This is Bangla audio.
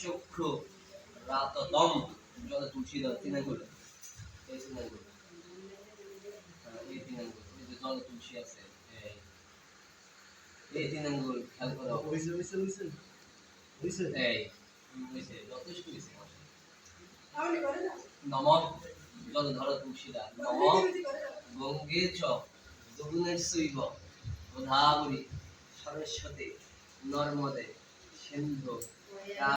চক্ষু রাততম জলে তুলসী দাও তিন আঙ্গুল। এই আছে এই তিন খেয়াল করো যথেষ্ট নম জল ধর তুলসীদা নম গঙ্গে চ দুগুণের শৈব গোদাবরী সরস্বতী নর্মদে সিন্ধু